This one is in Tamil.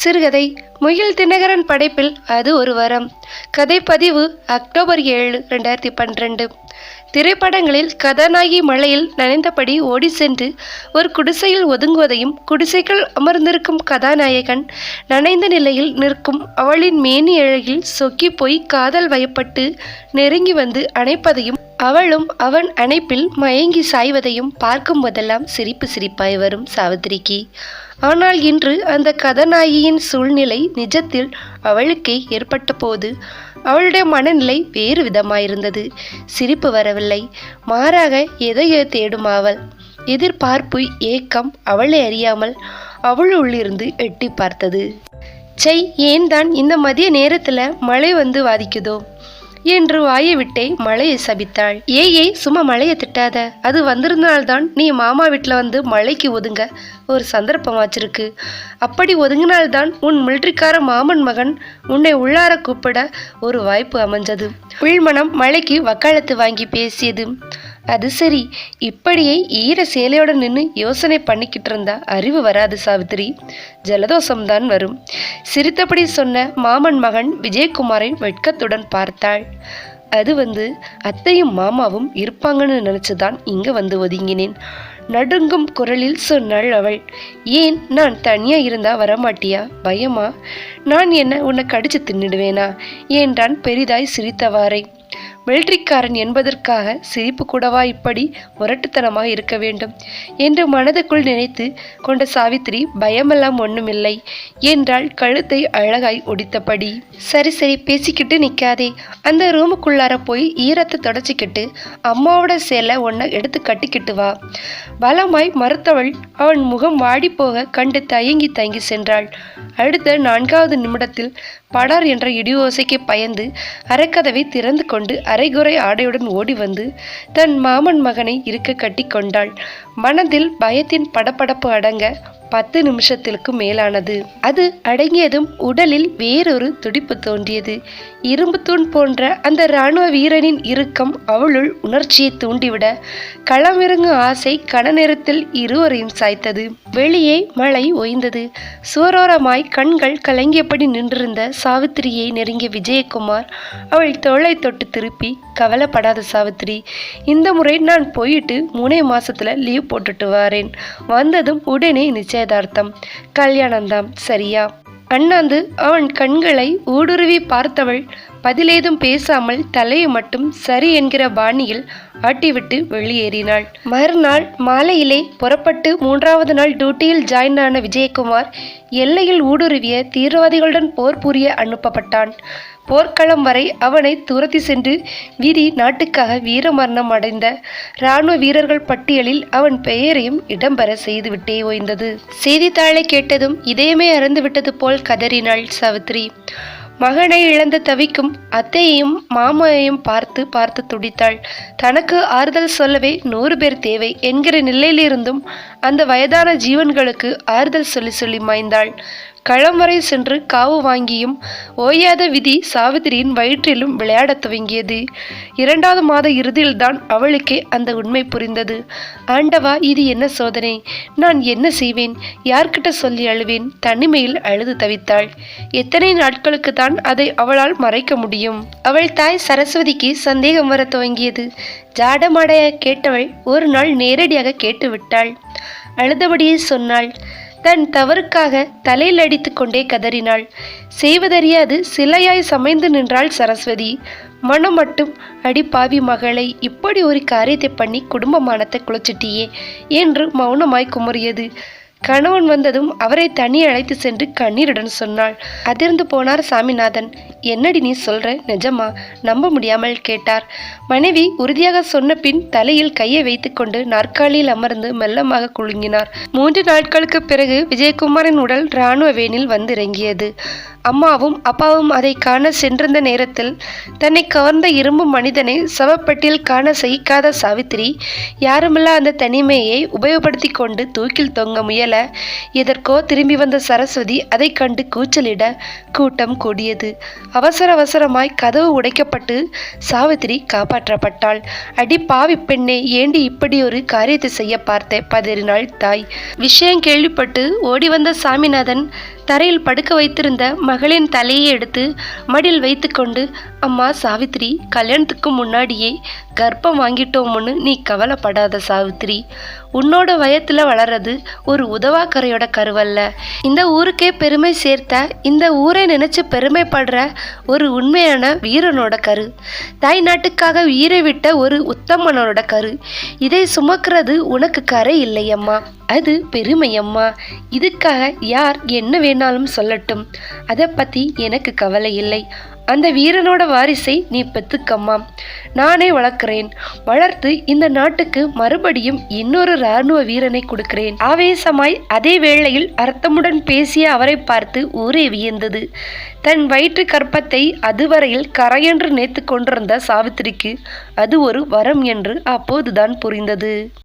சிறுகதை முகில் தினகரன் படைப்பில் அது ஒரு வரம். கதைப்பதிவு அக்டோபர் ஏழு ரெண்டாயிரத்தி பன்னிரெண்டு. திரைப்படங்களில் கதாநாயகி மலையில் நனைந்தபடி ஓடி சென்று ஒரு குடிசையில் ஒதுங்குவதையும் குடிசைக்குள் அமர்ந்திருக்கும் கதாநாயகன் நனைந்த நிலையில் நிற்கும் அவளின் மேனி அழகில் சொக்கி போய் காதல் வயப்பட்டு நெருங்கி வந்து அணைப்பதையும் அவளும் அவன் அணைப்பில் மயங்கி சாய்வதையும் பார்க்கும் போதெல்லாம் சிரிப்பு சிரிப்பாய் வரும் சாவித்திரிக்கு. ஆனால் இன்று அந்த கதாநாயகியின் சூழ்நிலை நிஜத்தில் அவளுக்கே ஏற்பட்ட போது அவளுடைய மனநிலை வேறு விதமாயிருந்தது. சிரிப்பு வரவில்லை. மாறாக எதையோ தேடும் அவள் எதிர்பார்ப்பு ஏக்கம் அவளை அறியாமல் அவள் உள்ளிருந்து எட்டி பார்த்தது. செய் ஏன் தான் இந்த மதிய நேரத்தில் மழை வந்து வாதிக்குதோ? என்று வாயை விட்டே மழையை சபித்தாள். ஏய் ஏய் சும்மா மழையை திட்டாத. அது வந்திருந்தால்தான் நீ மாமா வீட்டில் வந்து மழைக்கு ஒதுங்க. ஒரு சந்தர்ப்பம் வச்சிருக்கு அப்படி ஒதுங்கினால்தான் உன் மில்ட்ரிக்கார மாமன் மகன் உன்னை உள்ளார கூப்பிட ஒரு வாய்ப்பு அமைஞ்சது. உள்மனம் மழைக்கு வக்காலத்து வாங்கி பேசியது. அது சரி. இப்படியே ஈர சேலையோட நின்று யோசனை பண்ணிக்கிட்டு இருந்தா அறிவு வராது சாவித்திரி. ஜலதோஷம்தான் வரும். சிரித்தபடி சொன்ன மாமன் மகன் விஜயகுமாரை வெட்கத்துடன் பார்த்தாள். அது வந்து அத்தையும் மாமாவும் இருப்பாங்கன்னு நினச்சிதான் இங்கே வந்து ஒதுங்கினேன். நடுங்கும் குரலில் சொன்னாள் அவள் ஏன் நான் தனியா இருந்தா வரமாட்டியா? பயமா? நான் என்ன உன்னை கடிச்சு தின்னுடுவேனா? என்றான் பெரிதாய் சிரித்தவாறே? மிலிட்ரிக்காரன் என்பதற்காக சிரிப்பு கூடவா இப்படி முரட்டுத்தனமாக இருக்க வேண்டும் என்று மனதுக்குள் நினைத்து கொண்ட சாவித்திரி பயமெல்லாம் ஒன்றுமில்லை என்றால் கழுத்தை அழகாய் ஒடித்தபடி. சரி சரி பேசிக்கிட்டு நிற்காதே அந்த ரூமுக்குள்ளார போய் ஈரத்தை தொடச்சிக்கிட்டு அம்மாவோட சேலை ஒன்றை எடுத்து கட்டிக்கிட்டு வா. பலமாய் மறுத்தவள் அவன் முகம் வாடி போக கண்டு தயங்கி தயங்கி சென்றாள். அடுத்த நான்காவது நிமிடத்தில் படார் என்ற இடி ஓசைக்கு பயந்து அரைக்கதவை திறந்து கொண்டு அரைகுறை ஆடையுடன் ஓடி வந்து தன் மாமன் மகனை இருக்க கட்டி கொண்டாள். மனதில் பயத்தின் படபடப்பு அடங்க பத்து நிமிஷத்திற்கு மேலானது. அது அடங்கியதும் உடலில் வேறொரு துடிப்பு தோன்றியது. இரும்பு தூண் போன்ற அந்த இராணுவ வீரனின் இறுக்கம் அவளுள் உணர்ச்சியை தூண்டிவிட களமிறங்கும் ஆசை கன நேரத்தில் இருவரையும் சாய்த்தது. வெளியே மழை ஓய்ந்தது. சுவரோரமாய் கண்கள் கலங்கியபடி நின்றிருந்த சாவித்திரியை நெருங்கிய விஜயகுமார் அவள் தோளை தொட்டு திருப்பி கவலைப்படாத சாவித்திரி இந்த முறை நான் போயிட்டு மூணே மாசத்துல லீவ் போட்டுட்டு வாரேன். வந்ததும் உடனே நிச்சயதார்த்தம். கல்யாணம்தான் சரியா? அண்ணாந்து அவன் கண்களை ஊடுருவி பார்த்தவள் பதிலேதும் பேசாமல் தலையை மட்டும் சரி என்கிற பாணியில் ஆட்டிவிட்டு வெளியேறினாள். மறுநாள் மாலையிலே புறப்பட்டு மூன்றாவது நாள் டியூட்டியில் ஜாயின் ஆன விஜயகுமார் எல்லையில் ஊடுருவிய தீவிரவாதிகளுடன் போர் புரிய அனுப்பப்பட்டான். போர்க்களம் வரை அவனை துரத்தி சென்று விதி நாட்டுக்காக வீரமரணம் அடைந்த இராணுவ வீரர்கள் பட்டியலில் அவன் பெயரையும் இடம்பெற செய்துவிட்டே ஓய்ந்தது. செய்தித்தாளை கேட்டதும் இதயமே அறந்துவிட்டது போல் கதறினாள் சாவித்ரி. மகனை இழந்த தவிக்கும் அத்தையையும் மாமாவையும் பார்த்து பார்த்து துடித்தாள். தனக்கு ஆறுதல் சொல்லவே நூறு பேர் தேவை என்கிற நிலையிலிருந்தும் அந்த வயதான ஜீவன்களுக்கு ஆறுதல் சொல்லி சொல்லி மாய்ந்தாள். களம் வரை சென்று காவு வாங்கியும் ஓயாத விதி சாவித்திரியின் வயிற்றிலும் விளையாடத் துவங்கியது. இரண்டாவது மாத இறுதியில்தான் அவளுக்கே அந்த உண்மை புரிந்தது. ஆண்டவா இது என்ன சோதனை? நான் என்ன செய்வேன்? யார்கிட்ட சொல்லி அழுவேன்? தனிமையில் அழுது தவித்தாள். எத்தனை நாட்களுக்கு தான் அதை அவளால் மறைக்க முடியும்? அவள் தாய் சரஸ்வதிக்கு சந்தேகம் வர துவங்கியது. ஜாடமாடைய கேட்டவள் ஒரு நாள் நேரடியாக கேட்டுவிட்டாள். அழுதபடியே சொன்னாள் தன் தவறுக்காக தலையில் அடித்து கொண்டே கதறினாள். செய்வதறியாது சிலையாய் சமைந்து நின்றாள் சரஸ்வதி. மனம் மட்டும் அடி பாவி மகளை இப்படி ஒரு காரியத்தை பண்ணி குடும்பமானத்தை குளிச்சிட்டியே என்று மௌனமாய் குமறியது. கணவன் வந்ததும் அவரை தனி அழைத்து சென்று கண்ணீருடன் சொன்னாள். அதிர்ந்து போனார் சாமிநாதன். என்னடி நீ சொல்ற? நிஜமா? நம்ப முடியாமல் கேட்டார். மனைவி உறுதியாக சொன்ன பின் தலையில் கையை வைத்துக்கொண்டு நாற்காலியில் அமர்ந்து மெல்லமாக குலுங்கினார். மூன்று நாட்களுக்கு பிறகு விஜயகுமாரின் உடல் இராணுவ வேனில் வந்து இறங்கியது அம்மாவும் அப்பாவும் அதை காண சென்றிருந்த நேரத்தில் தன்னை கவர்ந்த இரும்பு மனிதனை சவப்பட்டில் காண சகிக்காத சாவித்திரி யாருமில்லா அந்த தனிமையை உபயோகப்படுத்தி கொண்டு தூக்கில் தொங்க முயல எதற்கோ திரும்பி வந்த சரஸ்வதி அதை கண்டு கூச்சலிட கூட்டம் கூடியது. அவசர அவசரமாய் கதவு உடைக்கப்பட்டு சாவித்திரி காப்பாற்றப்பட்டாள். அடி பாவி பெண்ணே ஏண்டி இப்படி ஒரு காரியத்தை செய்ய பார்த்த? பதறினாள் தாய். விஷயம் கேள்விப்பட்டு ஓடி வந்த சாமிநாதன் தரையில் படுக்க வைத்திருந்த மகளின் தலையை எடுத்து மடியில் வைத்துக்கொண்டு அம்மா சாவித்திரி கல்யாணத்துக்கு முன்னாடியே கர்ப்பம் வாங்கிட்டோம்னு நீ கவலைப்படாத சாவித்திரி. உன்னோட வயத்தில் வளர்றது ஒரு உதவாக்கரையோட கருவல்ல. இந்த ஊருக்கே பெருமை சேர்த்த இந்த ஊரை நினைச்சு பெருமைப்படுற ஒரு உண்மையான வீரனோட கரு. தாய் நாட்டுக்காக உயிரை விட்ட ஒரு உத்தமனோட கரு. இதை சுமக்கிறது உனக்கு கரை இல்லையம்மா. அது பெருமையம்மா. இதுக்காக யார் என்ன வேணும் வேணாலும் சொல்லட்டும். அதை பத்தி எனக்கு கவலை இல்லை. அந்த வீரனோட வாரிசை நீ பெத்துக்கம்மா. நானே வளர்க்கிறேன். வளர்த்து இந்த நாட்டுக்கு மறுபடியும் இன்னொரு இராணுவ வீரனை கொடுக்கிறேன். ஆவேசமாய் அதே வேளையில் அர்த்தமுடன் பேசிய அவரை பார்த்து ஊரே வியந்தது. தன் வயிற்று கற்பத்தை அதுவரையில் கரையென்று நேத்து கொண்டிருந்த சாவித்திரிக்கு அது ஒரு வரம் என்று அப்போதுதான் புரிந்தது.